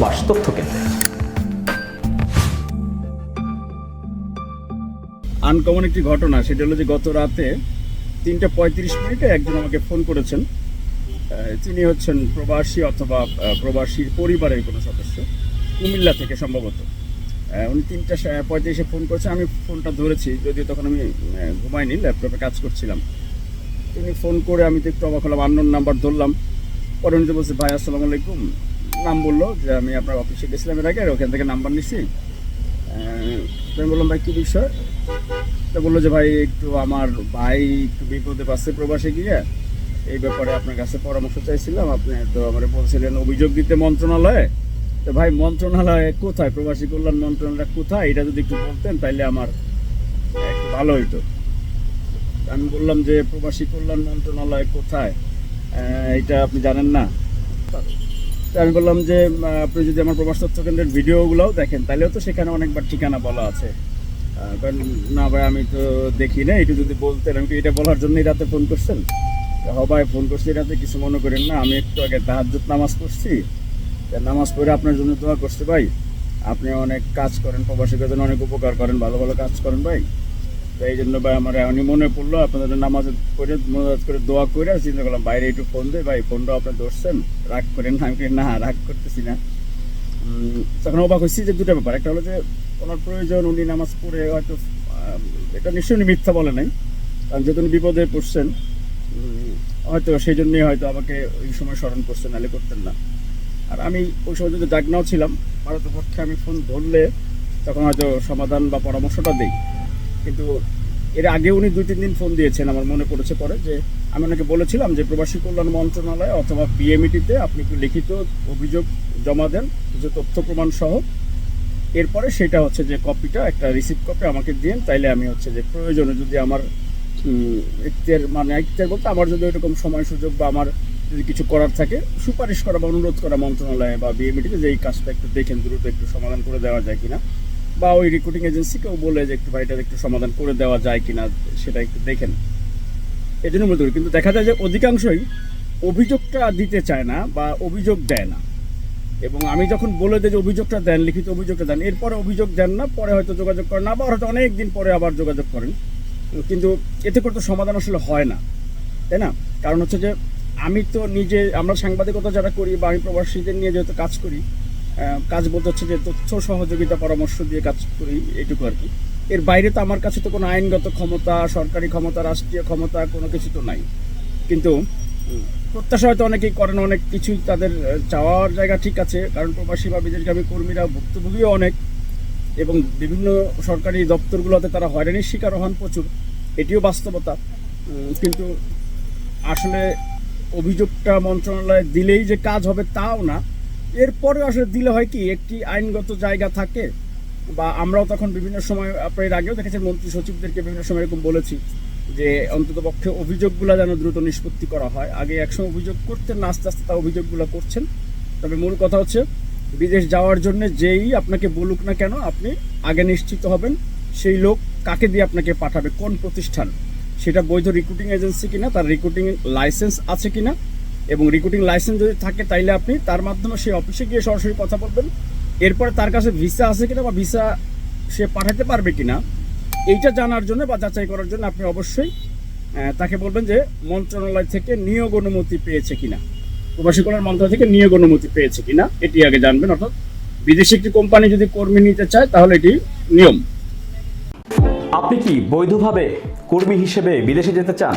প্রবাস তথ্য কেন্দ্রে। আনকমন একটি ঘটনা, সেটা হলো যে গত রাতে তিনটা পঁয়ত্রিশ মিনিটে একজন আমাকে ফোন করেছেন। তিনি হচ্ছেন প্রবাসী অথবা প্রবাসীর পরিবারের কোনো সদস্য, কুমিল্লা থেকে সম্ভবত। উনি তিনটা পঁয়ত্রিশে ফোন করেছেন আমি ফোনটা ধরেছি, যদিও তখন আমি ঘুমাইনি, ল্যাপটপে কাজ করছিলাম। তিনি ফোন করে আমি তো একটু অবাক হলাম আন্নোর নাম্বার ধরলাম। পরে উনি তো বলছে, ভাই, আসসালামু আলাইকুম। নাম বলল যে আমি আপনার অফিসে গেছিলাম এর আগে ওখান থেকে নাম্বার নিছি। আমি বললাম, ভাই, কী বিষয়? তো বলল যে, ভাই, একটু আমার ভাই একটু বিপদে পাচ্ছে প্রবাসে গিয়ে। এই ব্যাপারে আপনার কাছে পরামর্শ চাইছিলাম। আপনি তো আমার বলছিলেন অভিযোগ দিতে মন্ত্রণালয়ে। তো ভাই, মন্ত্রণালয় কোথায়? প্রবাসী কল্যাণ মন্ত্রণালয় কোথায়? এটা যদি একটু বলতেন, তাইলে আমার একটু ভালো হইতো। আমি বললাম যে, প্রবাসী কল্যাণ মন্ত্রণালয় কোথায়? এটা আপনি জানেন না? তো আমি বললাম যে আপনি যদি আমার প্রবাস তথ্য কেন্দ্রের ভিডিওগুলোও দেখেন, তাহলেও তো সেখানে অনেকবার ঠিকানা বলা আছে। কারণ না ভাই, আমি তো দেখি না একটু যদি বলতেন আমি এটা বলার জন্যই রাতে ফোন করছেন? হ ভাই, ফোন করছি রাতে, কিছু মনে করেন না, আমি একটু আগে তাহাজ্জুদ নামাজ পড়ছি। নামাজ পড়ে আপনার জন্য দোয়া করছি ভাই। আপনি অনেক কাজ করেন প্রবাসীদের জন্য অনেক উপকার করেন, ভালো ভালো কাজ করেন ভাই। এই জন্য ভাই আমার এমনই মনে পড়ল, আপনাদের নামাজ করে মনোজাত করে দোয়া করে চিন্তা করলাম বাইরে একটু ফোন দেয় ভাই, ফোনটা আপনি ধরছেন? রাগ করেন না? আমি না, রাগ করতেছি না। তখন অবাক হয়েছি যে দুটো ব্যাপার। একটা হলো যে, ওনার প্রয়োজন, উনি নামাজ পড়ে হয়তো এটা নিশ্চয়ই মিথ্যা বলে নাই। কারণ যেহেতু উনি বিপদে পড়ছেন হয়তো সেই জন্যই হয়তো আমাকে ওই সময় স্মরণ করছেন নাহলে করতেন না। আর আমি ওই সময় যদি জাগনাও ছিলাম ভারতপক্ষে আমি ফোন ধরলে তখন হয়তো সমাধান বা পরামর্শটা দেই। কিন্তু এর আগে উনি দুই তিন দিন ফোন দিয়েছেন আমার মনে পড়েছে পরে যে আমি ওনাকে বলেছিলাম যে প্রবাসী কল্যাণ মন্ত্রণালয় অথবা পিএমইটিতে আপনি একটু লিখিত অভিযোগ জমা দেন কিছু তথ্য প্রমাণ সহ। এরপরে সেটা হচ্ছে যে কপিটা একটা রিসিভ কপি আমাকে দিন তাইলে আমি হচ্ছে যে প্রয়োজনে যদি আমার উম, মানে ইখতিয়ার বলতে আমার যদি এরকম সময় সুযোগ বা আমার যদি কিছু করার থাকে সুপারিশ করা বা অনুরোধ করা মন্ত্রণালয়ে বা বিএমইটিতে যে এই কাজটা একটু দেখেন দ্রুত একটু সমাধান করে দেওয়া যায় কিনা। বা ওই রিক্রুটিং এজেন্সিকেও বলে যে একটু ভাইটার একটু সমাধান করে দেওয়া যায় কিনা, সেটা একটু দেখেন এই জন্য বলতে কিন্তু দেখা যায় যে অধিকাংশই অভিযোগটা দিতে চায় না বা অভিযোগ দেয় না। এবং আমি যখন বলে দিই যে অভিযোগটা দেন, লিখিত অভিযোগটা দেন, এরপরে অভিযোগ দেন না, পরে হয়তো যোগাযোগ করেন না আবার হয়তো অনেক দিন পরে আবার যোগাযোগ করেন। কিন্তু এতে করে তো সমাধান আসলে হয় না, তাই না? কারণ হচ্ছে যে আমি তো নিজে, আমরা সাংবাদিকতা যারা করি বা আমি প্রবাসীদের নিয়ে যেহেতু কাজ করি কাজ বলতে হচ্ছে যে তথ্য সহযোগিতা পরামর্শ দিয়ে কাজ করি এটুকু আর কি। এর বাইরে তো আমার কাছে তো কোনো আইনগত ক্ষমতা, সরকারি ক্ষমতা, রাষ্ট্রীয় ক্ষমতা কোনো কিছু তো নাই। কিন্তু প্রত্যাশা হয়তো অনেকেই করেন, অনেক কিছুই তাদের চাওয়ার জায়গা ঠিক আছে, কারণ প্রবাসী বা বিদেশগামী কর্মীরা ভুক্তভোগীও অনেক এবং বিভিন্ন সরকারি দপ্তরগুলোতে তারা হয়রানির শিকার হন প্রচুর। এটিও বাস্তবতা। কিন্তু আসলে অভিযোগটা মন্ত্রণালয়ে দিলেই যে কাজ হবে তাও না। এরপরে আসলে দিলে হয় কি, একটি আইনগত জায়গা থাকে, বা আমরাও তখন বিভিন্ন সময়, আপনার আগেও দেখেছেন মন্ত্রী সচিবদেরকে বিভিন্ন সময় এরকম বলেছি যে, অন্তত পক্ষে অভিযোগগুলো যেন দ্রুত নিষ্পত্তি করা হয়। আগে একসময় অভিযোগ করতেন আস্তে আস্তে তা অভিযোগগুলো করছেন। তবে মূল কথা হচ্ছে, বিদেশ যাওয়ার জন্য যেই আপনাকে বলুক না কেন, আপনি আগে নিশ্চিত হবেন সেই লোক কাকে দিয়ে আপনাকে পাঠাবে, কোন প্রতিষ্ঠান। সেটা বৈধ রিক্রুটিং এজেন্সি কিনা, তার রিক্রুটিং লাইসেন্স আছে কিনা এবং রিক্রুটিং লাইসেন্স যদি থাকে তাইলে আপনি তার মাধ্যমে সেই অফিসে গিয়ে সরাসরি কথা বলবেন। এরপরে তার কাছে ভিসা আছে কিনা বা ভিসা সে পাঠাতে পারবে কিনা, এইটা জানার জন্য বা যাচাই করার জন্য আপনি অবশ্যই তাকে বলবেন যে মন্ত্রণালয় থেকে নিয়োগ অনুমতি পেয়েছে কিনা, প্রবাসী কল্যাণ মন্ত্রণালয় থেকে নিয়োগ অনুমতি পেয়েছে কিনা, এটি আগে জানবেন। অর্থাৎ বিদেশি একটি কোম্পানি যদি কর্মী নিতে চায়, তাহলে এটি নিয়ম। আপনি কি বৈধভাবে কর্মী হিসেবে বিদেশে যেতে চান?